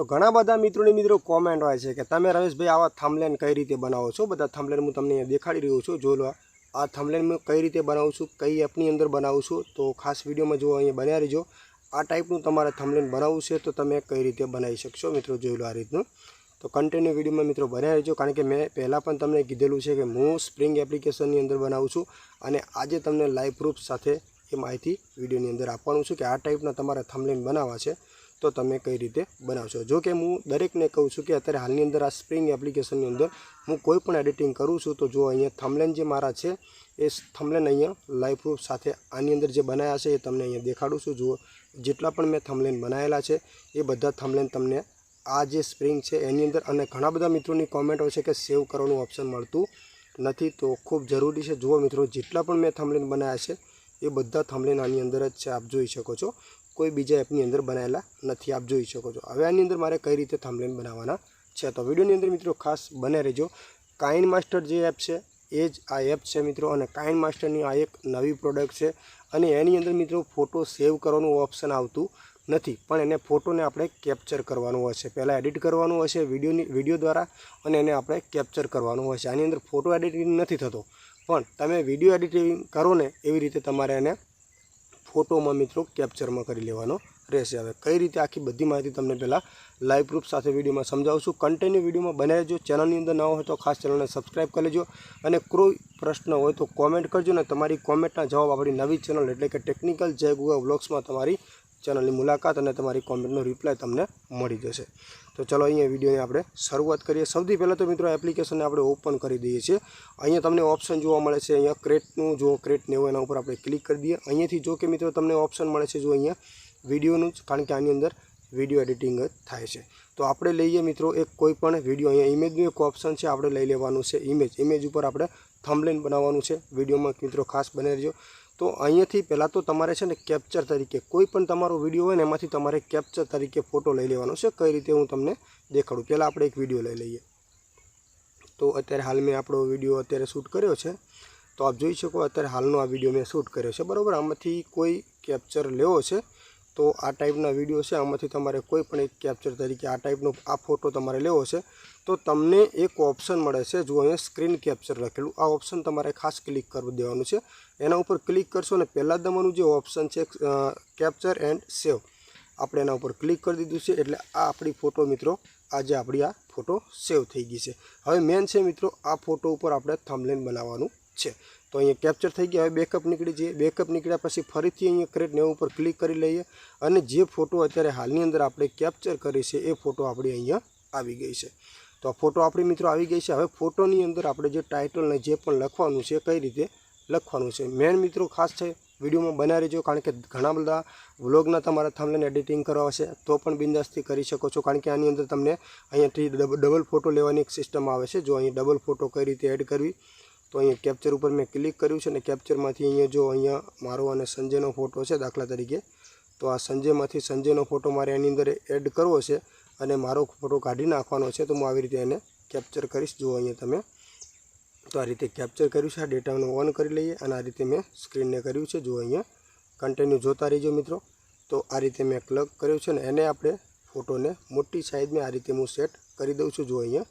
તો ઘણા બધા મિત્રોની મિત્રો કોમેન્ટ હોય છે કે તમે રમેશભાઈ આવા થમલેન કઈ રીતે બનાવો છો? બધા થમલેન હું તમને દેખાડી રહ્યો છું જો આ. થમલેન હું કઈ રીતે બનાવું છું, કઈ એપની અંદર બનાવું છું, તો ખાસ વિડીયોમાં જો અહીંયા બન્યા રહેજો. આ ટાઈપનું તમારે થમલેન બનાવવું છે તો તમે કઈ રીતે બનાવી શકશો? મિત્રો જોઈ લો આ રીતનું. તો કન્ટિન્યુ વિડીયોમાં મિત્રો બન્યા રહેજો, કારણ કે મેં પહેલાં પણ તમને કીધેલું છે કે હું સ્પ્રિંગ એપ્લિકેશનની અંદર બનાવું છું અને આજે તમને લાઈવ પ્રૂફ સાથે એ માહિતી વિડીયોની અંદર આપવાનું છું કે આ ટાઈપના તમારે થમલેન બનાવવા છે. તો તમે કઈ રીતે બનાવશો? જો કે હું દરેકને કહું છું કે અત્યારે હાલની અંદર આ સ્પ્રિંગ એપ્લિકેશનની અંદર હું કોઈ પણ એડિટિંગ કરું છું તો જો અહીંયા થમલેન જે મારા છે, એ થમલેન અહીંયા લાઈવ પ્રૂફ સાથે આની અંદર જે બનાવ્યા છે એ તમને અહીંયા દેખાડું છું. જુઓ, જેટલા પણ મેં થમલેન બનાવેલા છે, એ બધા થમલેન તમને આ જે સ્પ્રિંગ છે એની અંદર અને ઘણા બધા મિત્રોની કોમેન્ટો છે કે સેવ કરવાનું ઓપ્શન મળતું નથી તો ખૂબ જરૂરી છે. જુઓ મિત્રો, જેટલા પણ મેં થમલેન બનાવ્યા છે, એ બધા થમલેન આની અંદર જ છે. આપ જોઈ શકો છો. કોઈ બીજા એપની અંદર બનાવેલા નથી. આપ જોઈ શકો છો. હવે આની અંદર મારે કઈ રીતે થંબલેન બનાવવાના છે તો વિડીયોની અંદર મિત્રો ખાસ બને રહેજો. કાઇન માસ્ટર જે એપ છે, એ જ આ એપ છે મિત્રો અને કાઇન માસ્ટરની આ એક નવી પ્રોડક્ટ છે અને એની અંદર મિત્રો ફોટો સેવ કરવાનું ઓપ્શન આવતું નથી. પણ એને ફોટોને આપણે કેપ્ચર કરવાનું હશે પહેલાં એડિટ કરવાનું હશે વિડીયોની, વીડિયો દ્વારા અને એને આપણે કેપ્ચર કરવાનું હશે આની અંદર ફોટો એડિટિંગ નથી થતો. પણ તમે વીડિયો એડિટિંગ કરો ને એવી રીતે તમારે એને ફોટોમાં મિત્રો કેપ્ચરમાં કરી લેવાનો રહેશે. હવે કઈ રીતે આખી બધી માહિતી તમને પહેલાં લાઈવ પ્રૂફ સાથે વિડીયોમાં સમજાવશું. છું કન્ટિન્યુ વિડીયોમાં બનાવી જો ચેનલની અંદર ન હોય તો ખાસ ચેનલને સબસ્ક્રાઈબ કરી લેજો. અને કોઈ પ્રશ્ન હોય તો કોમેન્ટ કરજો ને તમારી કોમેન્ટના જવાબ આપણી નવી ચેનલ એટલે કે ટેકનિકલ જય ગુગા વ્લોગ્સમાં તમારી ચેનલની મુલાકાત અને તમારી કોમેન્ટનો રિપ્લાય તમને મળી જશે. તો ચલો અહીંયા વિડીયોની આપણે શરૂઆત કરીએ. સૌથી પહેલાં તો મિત્રો એપ્લિકેશનને આપણે ઓપન કરી દઈએ છીએ. અહીંયા તમને ઓપ્શન જોવા મળે છે. અહીંયા ક્રેટનું જો ક્રેટ ને હોય એના ઉપર આપણે ક્લિક કરી દઈએ. અહીંયાથી જો કે મિત્રો તમને ઓપ્શન મળે છે જો અહીંયા વિડીયોનું જ, કારણ કે આની અંદર વીડિયો એડિટિંગ જ થાય છે. તો આપણે લઈએ મિત્રો એક કોઈ પણ વીડિયો. અહીંયા ઇમેજનું એક ઓપ્શન છે. આપણે લઈ લેવાનું છે ઇમેજ ઇમેજ ઉપર આપણે થમલેન બનાવવાનું છે. વિડીયોમાં મિત્રો ખાસ બનાવી રહેજો તો અહીંયાથી પહેલાં તો તમારે છે ને કેપ્ચર તરીકે કોઈ પણ તમારો વીડિયો હોય ને એમાંથી તમારે કેપ્ચર તરીકે ફોટો લઈ લેવાનો છે. કઈ રીતે હું તમને દેખાડું? પહેલાં આપણે એક વીડિયો લઈ લઈએ. તો અત્યારે હાલ મેં આપણો વીડિયો અત્યારે શૂટ કર્યો છે. તો આપ જોઈ શકો અત્યારે હાલનો આ વીડિયો મેં શૂટ કર્યો છે. બરાબર? આમાંથી કોઈ કેપ્ચર લેવો છે. તો આ ટાઈપના વીડિયો છે. આમાંથી તમારે કોઈ પણ એક કેપ્ચર તરીકે આ ટાઈપનો આ ફોટો તમારે લેવો છે. તો તમને એક ઓપ્શન મળે છે. જો અહીંયા સ્ક્રીન કેપ્ચર લખેલું, આ ઓપ્શન તમારે ખાસ ક્લિક કરી દેવાનું છે. એના ઉપર ક્લિક કરશો અને પહેલાં દમવાનું જે ઓપ્શન છે કેપ્ચર એન્ડ સેવ આપણે એના ઉપર ક્લિક કરી દીધું છે. એટલે આ આપણી ફોટો મિત્રો, આજે આપણી આ ફોટો સેવ થઈ ગઈ છે. હવે મેન છે મિત્રો, આ ફોટો ઉપર આપણે થમલેન બનાવવાનું છે. તો અહીંયા કેપ્ચર થઈ ગયા. હવે બેકઅપ નીકળી જઈએ. બેકઅપ નીકળ્યા પછી ફરીથી અહીંયા ક્રેટ નેવું ઉપર ક્લિક કરી લઈએ અને જે ફોટો અત્યારે હાલની અંદર આપણે કેપ્ચર કરી છે, એ ફોટો આપણી અહીંયા આવી ગઈ છે. તો આ ફોટો આપણી મિત્રો આવી ગઈ છે. હવે ફોટોની અંદર આપણે જે ટાઇટલને જે પણ લખવાનું છે, કઈ રીતે લખવાનું છે. મેન મિત્રો ખાસ છે, વિડીયોમાં બનાવી રહેજો, કારણ કે ઘણા બધા વ્લોગના તમારા થમલેન એડિટિંગ કરવા છે તો પણ બિંદાસથી કરી શકો છો. કારણ કે આની અંદર તમને અહીંયાથી ડબલ ફોટો લેવાની એક સિસ્ટમ આવે છે. જો અહીં ડબલ ફોટો કઈ રીતે એડ કરવી તો અહીંયા કેપ્ચર ઉપર મેં ક્લિક કર્યું છે અને કેપ્ચરમાંથી અહીંયા જો અહીંયા મારો અને સંજયનો ફોટો છે દાખલા તરીકે, તો આ સંજયમાંથી સંજયનો ફોટો મારે એની અંદર એડ કરવો છે અને મારો ફોટો કાઢી નાખવાનો છે, તો હું આવી રીતે એને કેપ્ચર કરીશ. જુઓ અહીંયા તમે. તો આ રીતે કેપ્ચર કર્યું છે, આ ડેટાને ઓન કરી લઈએ અને આ રીતે મેં સ્ક્રીનને કર્યું છે. જુઓ અહીંયા. કન્ટિન્યુ જોતા રહીજો મિત્રો. તો આ રીતે મેં ક્લક કર્યું છે ને એને આપણે ફોટોને મોટી સાઇઝમાં આ રીતે હું સેટ કરી દઉં છું. જુઓ અહીંયા.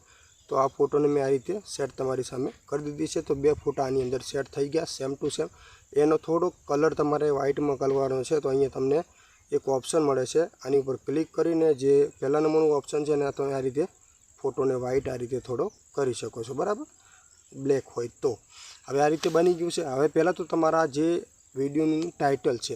તો આ ફોટોને મેં આ રીતે સેટ તમારી સામે કરી દીધી છે. તો બે ફોટા આની અંદર સેટ થઈ ગયા સેમ ટુ સેમ એનો થોડો કલર તમારે વ્હાઇટમાં કરવાનો છે, તો અહીંયા તમને એક ઓપ્શન મળે છે. આની ઉપર ક્લિક કરીને જે પહેલા નંબરનું ઓપ્શન છે ને તમે આ રીતે ફોટોને વ્હાઇટ આ રીતે થોડો કરી શકો છો, બરાબર? બ્લેક હોય તો. હવે આ રીતે બની ગયું છે. હવે પહેલાં તો તમારા જે વિડીયોનું ટાઇટલ છે,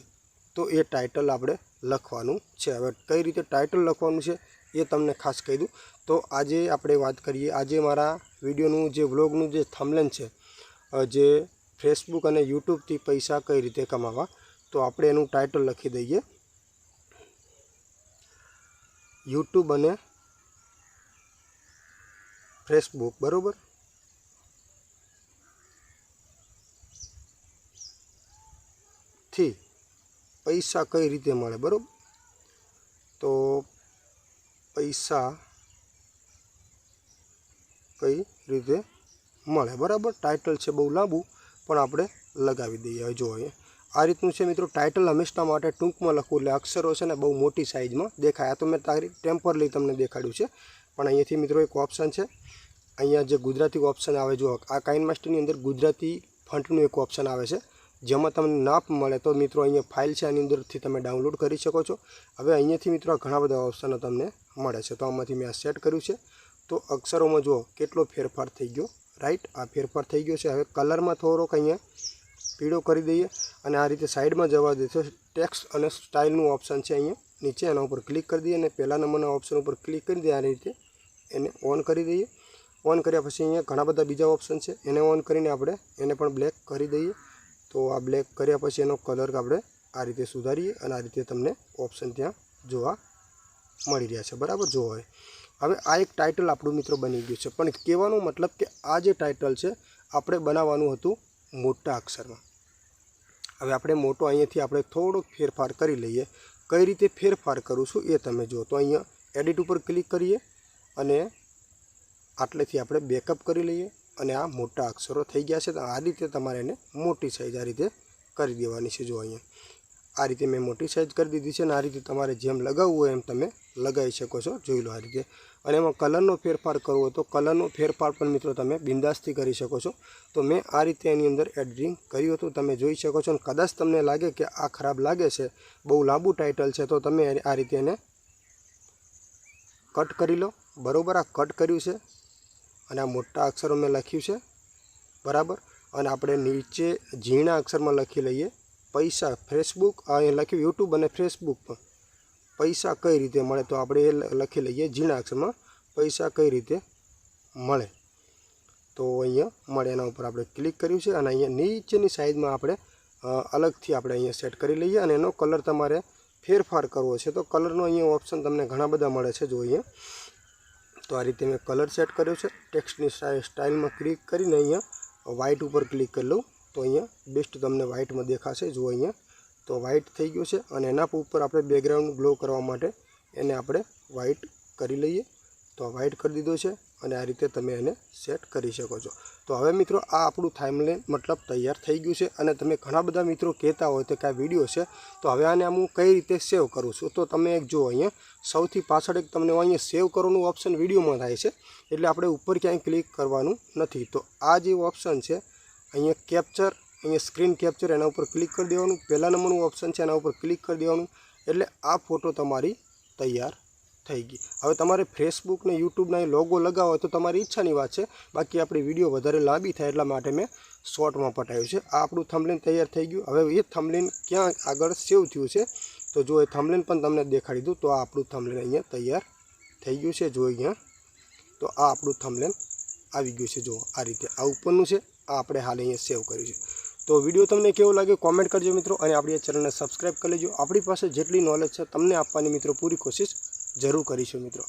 તો એ ટાઇટલ આપણે લખવાનું છે. હવે કઈ રીતે ટાઇટલ લખવાનું છે? એ તમને ખાસ કહી દઉં. તો આજે આપણે વાત કરીએ, આજે મારા વિડીયોનું જે વ્લોગનું જે થમલેન છે જે ફેસબુક અને યુટ્યુબથી પૈસા કઈ રીતે કમાવા, તો આપણે એનું ટાઇટલ લખી દઈએ. યુટ્યુબ અને ફેસબુક, બરાબર? થી પૈસા કઈ રીતે મળે, બરાબર? તો પૈસા કઈ રીતે મળે? બરાબર? ટાઇટલ છે બહુ લાંબુ, પણ આપણે લગાવી દઈએ. હવે જો આ રીતનું છે મિત્રો ટાઇટલ હંમેશા માટે ટૂંકમાં લખવું? એટલે અક્ષરો છે ને બહુ મોટી સાઇઝમાં દેખાય. આ તો મેં તારી ટેમ્પરલી તમને દેખાડ્યું છે. પણ અહીંયાથી મિત્રો એક ઓપ્શન છે. અહીંયા જે ગુજરાતી ઓપ્શન આવે, જો આ કાઇન માસ્ટરની અંદર ગુજરાતી ફંટનું એક ઓપ્શન આવે છે. જેમાં તમને નાપ મળે તો મિત્રો અહીંયા ફાઇલ છે, આની અંદરથી તમે ડાઉનલોડ કરી શકો છો. હવે અહીંયાથી મિત્રો ઘણા બધા ઓપ્શનો તમને મળે છે. તો આમાંથી મેં આ સેટ કર્યું છે. તો અક્ષરોમાં જુઓ, કેટલો ફેરફાર થઈ ગયો. રાઈટ આ ફેરફાર થઈ ગયો છે. હવે કલરમાં થોડોક અહીંયા પીળો કરી દઈએ અને આ રીતે સાઈડમાં જવા દે તો ટેક્સ અને સ્ટાઇલનું ઓપ્શન છે અહીંયા. નીચે એના ઉપર ક્લિક કરી દઈએ અને પહેલા નંબરના ઓપ્શન ઉપર ક્લિક કરી દઈએ. આ રીતે એને ઓન કરી દઈએ. ઓન કર્યા પછી અહીંયા ઘણા બધા બીજા ઓપ્શન છે. એને ઓન કરીને આપણે એને પણ બ્લેક કરી દઈએ. તો આ બ્લેક કર્યા પછી એનો કલર આપણે આ રીતે સુધારીએ અને આ રીતે તમને ઓપ્શન ત્યાં જોવા મળી રહ્યા છે. બરાબર? જો હવે હવે આ એક ટાઇટલ આપણું મિત્રો બની ગયું છે. પણ કહેવાનો મતલબ કે આ જે ટાઇટલ છે, આપણે બનાવવાનું હતું મોટા અક્ષરમાં. હવે આપણે મોટો અહીંયાથી આપણે થોડોક ફેરફાર કરી લઈએ. કઈ રીતે ફેરફાર કરું છું એ તમે જુઓ. તો અહીંયા એડિટ ઉપર ક્લિક કરીએ અને આટલેથી આપણે બેકઅપ કરી લઈએ. અને આ મોટા અક્ષરો થઈ ગયા છે. તો આ રીતે તમારે એને મોટી સાઈઝ આ રીતે કરી દેવાની છે. જો અહીંયા આ રીતે મેં મોટી સાઈઝ કરી દીધી છે અને આ રીતે તમારે જેમ લગાવવું હોય એમ તમે લગાવી શકો છો. જોઈ લો આ રીતે. અને એમાં કલરનો ફેરફાર કરવો તો કલરનો ફેરફાર પણ મિત્રો તમે બિંદાસથી કરી શકો છો. તો મેં આ રીતે એની અંદર એડિટિંગ કર્યું હતું. તમે જોઈ શકો છો અને કદાચ તમને લાગે કે આ ખરાબ લાગે છે, બહુ લાંબુ ટાઇટલ છે, તો તમે આ રીતે એને કટ કરી લો. બરાબર આ કટ કર્યું છે. અને આ મોટા અક્ષરો મેં લખ્યું છે, બરાબર? અને આપણે નીચે ઝીણા અક્ષરમાં લખી લઈએ. પૈસા ફેસબુક અહીં લખ્યું યુટ્યુબ અને ફેસબુક પણ. પૈસા કઈ રીતે મળે? તો આપણે એ લખી લઈએ ઝીણા અક્ષરમાં, પૈસા કઈ રીતે મળે? તો અહીંયા મળે, એના ઉપર આપણે ક્લિક કર્યું છે અને અહીંયા નીચેની સાઈડમાં આપણે અલગથી આપણે અહીંયા સેટ કરી લઈએ અને એનો કલર તમારે ફેરફાર કરવો છે. તો કલરનો અહીંયા ઓપ્શન તમને ઘણા બધા મળે છે, જો અહીંયા. તો આ રીતે મેં કલર સેટ કર્યો છે. ટેક્સ્ટની સ્ટાઇલમાં ક્લિક કરીને અહીંયા વ્હાઇટ ઉપર ક્લિક કરી લઉં. તો અહીંયા બેસ્ટ તમને વ્હાઇટમાં દેખાશે. જુઓ અહીંયા. તો વ્હાઇટ થઈ ગયું છે અને એના ઉપર આપણે બેકગ્રાઉન્ડ ગ્લો કરવા માટે એને આપણે વ્હાઇટ કરી લઈએ. તો વ્હાઇટ કરી દીધો છે. અને આ રીતે તમે એને સેટ કરી શકો છો. તો હવે મિત્રો, આ આપણું થાઇમલેન મતલબ તૈયાર થઈ ગયું છે અને તમે ઘણા બધા મિત્રો કહેતા હોય તો કે આ વીડિયો છે. તો હવે આને હું કઈ રીતે સેવ કરું છું? તો તમે એક જુઓ અહીંયા, સૌથી પાછળ એક તમને અહીંયા સેવ કરવાનું ઓપ્શન વિડીયોમાં થાય છે. એટલે આપણે ઉપર ક્યાંય ક્લિક કરવાનું નથી. તો આ જે ઓપ્શન છે, અહીંયા કેપ્ચર અહીંયા સ્ક્રીન કેપ્ચર એના ઉપર ક્લિક કરી દેવાનું. પહેલા નંબરનું ઓપ્શન છે, એના ઉપર ક્લિક કરી દેવાનું. એટલે આ ફોટો તમારી તૈયાર થઈ ગઈ. હવે તમારે ફેસબુક ને યુટ્યુબના લોગો લગાવો તો તમારી ઈચ્છાની વાત છે. બાકી આપણી વીડિયો વધારે લાંબી થાય એટલા માટે મેં શોર્ટમાં પટાવ્યું છે. આ આપણું થમલેન તૈયાર થઈ ગયું. હવે એ થમલેન ક્યાં આગળ સેવ થયું છે, તો જો એ થમલેન પણ તમને દેખાડી દઉં, તો આ આપણું થમલેન અહીંયા તૈયાર થઈ ગયું છે. જો અહીંયા, તો આ આપણું થમલેન આવી ગયું છે. જો આ રીતે આ ઉપરનું છે, આ આપણે હાલ અહીંયા સેવ કર્યું છે. તો વીડિયો તમને કેવો લાગ્યો કોમેન્ટ કરજો મિત્રો, અને આપણી ચેનલને સબસ્ક્રાઈબ કરી લેજો. આપણી પાસે જેટલી નોલેજ છે, તમને આપવાની મિત્રો પૂરી કોશિશ જરૂર કરીશું મિત્રો.